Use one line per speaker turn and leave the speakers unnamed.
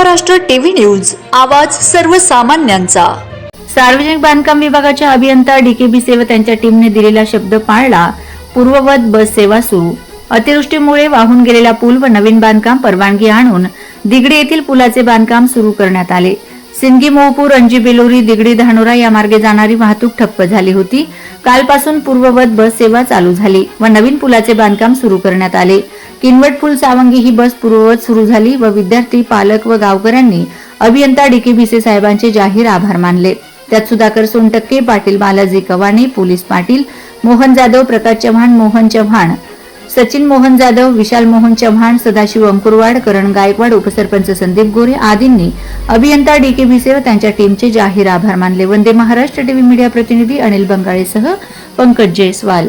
Maharashtra TV news आवाज सर्वसामान्यांचा.
सार्वजनिक बांधकाम विभागाच्या अभियंता डीकेबी सेवा त्यांच्या टीमने दिलेला शब्द पाळला पूर्ववत बस सेवा सुरू. अतिवृष्टीमुळे वाहून गेलेला पूल व नवीन बांधकाम परवानगी आणून दिगडी येथील पुलाचे बांधकाम सुरू करण्यात आले. सिंगी मोहपूर अंजी बेलोरी दिगडी धानोरा या मार्गे जाणारी वाहतूक ठप्प झाली होती. कालपासून पूर्ववत बस सेवा चालू झाली व नवीन पुलाचे बांधकाम सुरू करण्यात आले. किनवटपूल सावंगी ही बस पूर्ववत सुरू झाली व विद्यार्थी पालक व गावकऱ्यांनी अभियंता डी के भिसे साहेबांचे जाहीर आभार मानले. त्यात सुधाकर सोनटक्के पाटील बालाजी कवाने पोलीस पाटील मोहन जाधव प्रकाश चव्हाण मोहन चव्हाण सचिन मोहन जाधव विशाल मोहन चव्हाण सदाशिव अंकुरवाड करण गायकवाड उपसरपंच संदीप गोरे आदींनी अभियंता डी के भिसे व त्यांच्या टीमचे जाहीर आभार मानले. वंदे महाराष्ट्र टीव्ही मीडिया प्रतिनिधी अनिल बंगाळेसह पंकज जयस्वाल.